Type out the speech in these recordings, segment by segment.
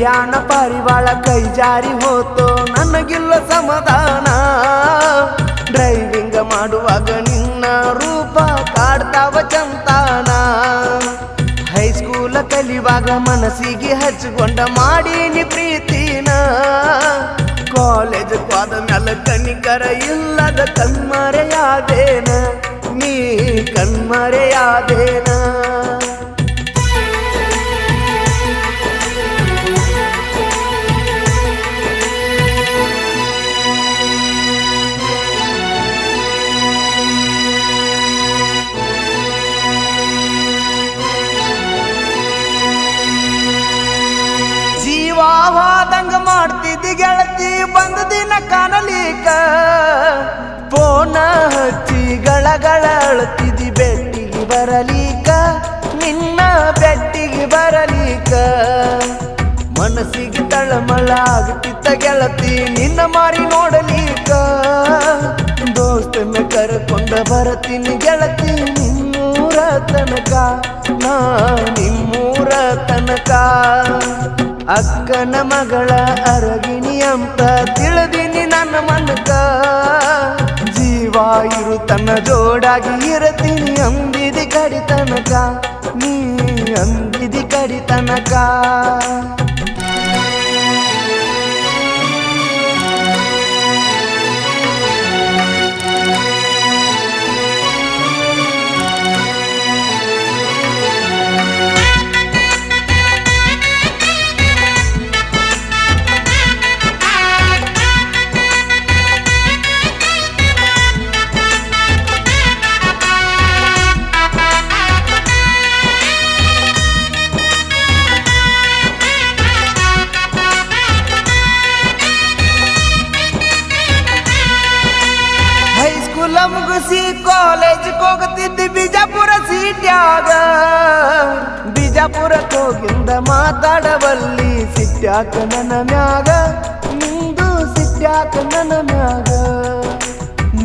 ಕಲ್ಯಾಣ ಪಾರಿವಾಳ ಕೈ ಜಾರಿ ಹೋತೋ. ನನಗಿಲ್ಲ ಸಮಾಧಾನ. ಡ್ರೈವಿಂಗ್ ಮಾಡುವಾಗ ನಿನ್ನ ರೂಪ ಕಾಡ್ತಾವ ಚಂತಾನ. ಹೈಸ್ಕೂಲ ಕಲಿವಾಗ ಮನಸ್ಸಿಗೆ ಹಚ್ಕೊಂಡ ಮಾಡೀನಿ ಪ್ರೀತಿನ. ಕಾಲೇಜ್ ಕಾದ ಮ್ಯಾಲ ಕನಿಕರ ಇಲ್ಲದ ಕಣ್ಮರೆಯಾದೇನ. ನೀ ಕಣ್ಮರೆಯಾದೇನ ಮನಸ್ಸಿಗೆ ತಳಮಳಾಗುತ್ತಿತ್ತ ಗೆಳತಿ, ನಿನ್ನ ಮಾರಿ ನೋಡಲಿಕ ದೋಸ್ತನ ಕರ್ಕೊಂಡ ಬರತೀನಿ ಗೆಳತಿ, ನಿಮ್ಮೂರ ತನಕ, ನಾ ನಿಮ್ಮೂರ ತನಕ. ಅಕ್ಕನ ಮಗಳ ಅರಗಿಣಿ ಅಂತ ತಿಳಿದಿನಿ ನನ್ನ ಮನಕ. ಜೀವ ಇರು ತನ್ನ ಜೋಡಾಗಿ ಇರತೀನಿ ಅಂದಿದಿ ಕಡಿತನಕ, ನೀ ಅಂದಿದಿ ಕಡಿ ಬಿಜಾಪುರಕ್ಕೆ ಹೋಗಿಂದ ಮಾತಾಡವಲ್ಲಿ ಸಿಟ್ಯಾಕ ನನ್ನ ಮ್ಯಾಗ. ನಿಂದು ಸಿಟ್ಯಾಕ ನನ್ನ ಮ್ಯಾಗ.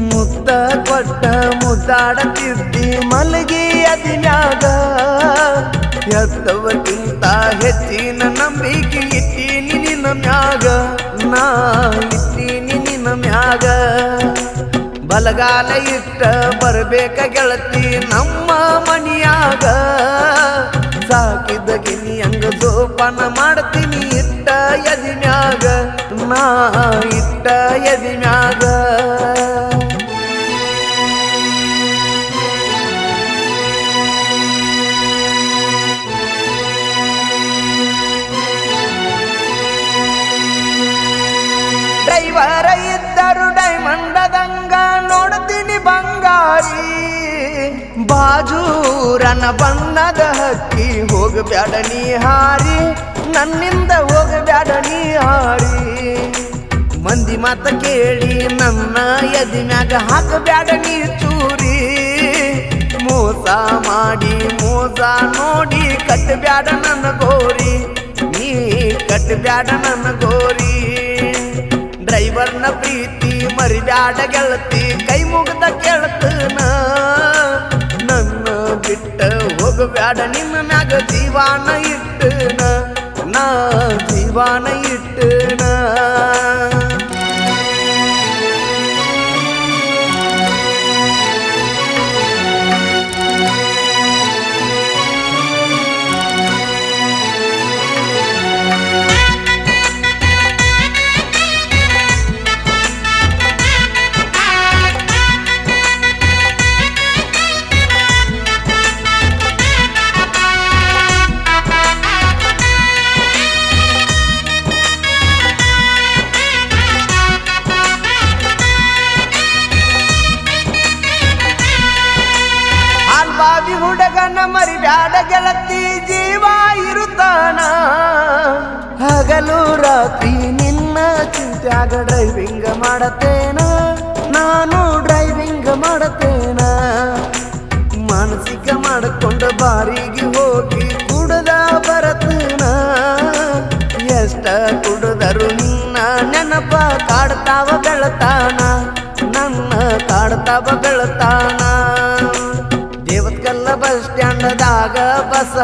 ಮುತ್ತ ಕೊಟ್ಟ ಮುದ್ದಾಡತಿದ್ದಿ ಮಲಗಿ ಅದಿನ್ಯಾಗ ಎತ್ತವಕ್ಕಿಂತ ಹೆಚ್ಚಿನ ನಂಬಿಕೆ ಇಟ್ಟೀನಿ ನಿನ್ನ ಮ್ಯಾಗ. ನಾ ಇಟ್ಟೀನಿ ನಿನ್ನ ಮ್ಯಾಗ. ಬಲಗಾಲ ಇಟ್ಟ ಬರಬೇಕ ಗೆಳತಿ ನಮ್ಮ ಜೋಪಾನ ಮಾಡ್ತೀನಿ ಇಟ್ಟ ಎದಿನ್ಯಾಗ ನಾ ಇಟ್ಟ ಎದಿನ್ಯಾಗ ಡ್ರೈವರ ಇದ್ದರು ಡೈಮಂಡದಂಗ ನೋಡ್ತೀನಿ ಬಂಗಾರಿ. ಬಾಜೂರನ ಬಣ್ಣದ ಹಕ್ಕಿ ಹೋಗಬ್ಯಾಡ ನೀ ಹಾರಿ, ನನ್ನಿಂದ ಹೋಗಬ್ಯಾಡ ನೀ ಹಾರಿ. ಮಂದಿ ಮಾತ ಕೇಳಿ ನನ್ನ ಎದಿ ಮ್ಯಾಗ ಹಾಕಬ್ಯಾಡ ನೀ ಚೂರಿ. ಮೋಸ ಮಾಡಿ, ಮೋಸ ನೋಡಿ ಕಟ್ಟಬ್ಯಾಡ ನನ್ನ ಗೋರಿ. ನೀ ಕಟ್ಟಬ್ಯಾಡ ನನ್ನ ಗೋರಿ. ಡ್ರೈವರ್ನ ಪ್ರೀತಿ ಮರಿಬ್ಯಾಡ ಗೆಳತಿ, ಕೈ ಮುಗ್ದ ಕೇಳ್ತನ ಹೋಗಬ್ಯಾಡ ನಿನ್ನ ಮ್ಯಾಗ ಜೀವಾನ ಇಟ್ಟನ ನಾ ಜೀವಾನ ಇಟ್ಟನ ಹಾಲ್ಬಾವಿ ಮರಿ ಮರಿಬ್ಯಾಡ ಗೆಳತಿ, ಜೀವ ಇರುತ್ತಾನ. ಹಗಲು ರಾತ್ರಿ ನಿನ್ನ ಚಿಂತ್ಯಾಗ ಡ್ರೈವಿಂಗ್ ಮಾಡತೇನ. ನಾನು ಡ್ರೈವಿಂಗ್ ಮಾಡತೇನ. ಮಾನಸಿಕ ಮಾಡಿಕೊಂಡ ಬಾರಿಗೆ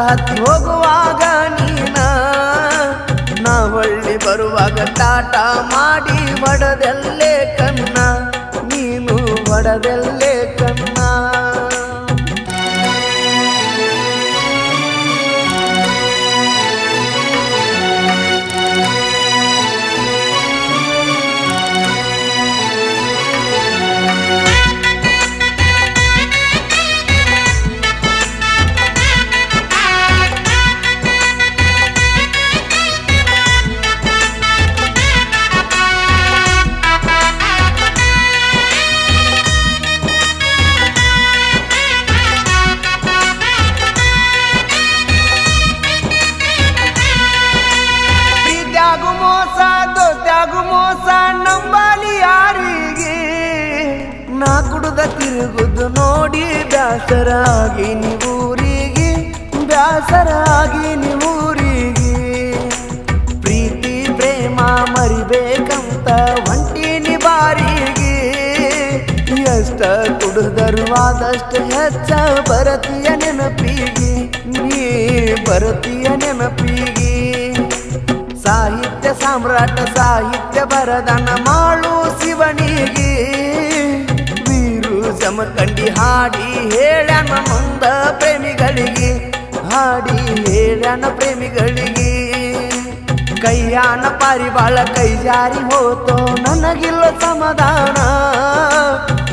ಹತ್ತಿ ಹೋಗುವಾಗ ನೀನ ನಾ ಬರುವಾಗ ಟಾಟಾ ಮಾಡಿ ಒಡದೆಲ್ಲೇ ಕನ್ನ ನೀನು ಹೊಡೆದೆಲ್ಲೇ ತಿರುಗುದು ನೋಡಿ ಬ್ಯಾಸರಾಗಿ ನೀವೂರಿಗೆ ಬ್ಯಾಸರಾಗಿ ನೀವೂರಿಗೆ. ಪ್ರೀತಿ, ಪ್ರೇಮ ಮರಿಬೇಕಂತ ಒಂಟಿನಿ ಬಾರಿಗೆ. ಎಷ್ಟ ಕುಡಿದರು ಆದಷ್ಟು ಹೆಚ್ಚ ಬರತೀಯ ನೆನಪಿಗೆ, ನೀ ಬರತೀಯ ನೆನಪಿಗೆ. ಸಾಹಿತ್ಯ ಸಾಮ್ರಾಟ, ಸಾಹಿತ್ಯ ಬರದನ ಮಾಡು ಶಿವನಿಗೆ. ವೀರು ತಂಡಿ ಹಾಡಿ ಹೇಳ್ಯಾನ ಮುಂದ ಪ್ರೇಮಿಗಳಿಗೆ, ಹಾಡಿ ಹೇಳ್ಯಾನ ಪ್ರೇಮಿಗಳಿಗೆ. ಕೈಯಾನ ಪಾರಿವಾಳ ಕೈ ಜಾರಿ ಹೋತೋ, ನನಗಿಲ್ಲ ಸಮಾಧಾನ.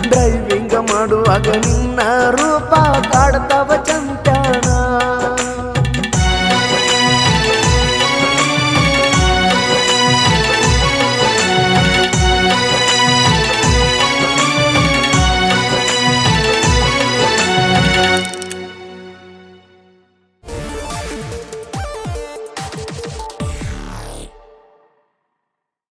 ಡ್ರೈವಿಂಗ್ ಮಾಡುವಾಗ ನಿನ್ನ ಚಂದ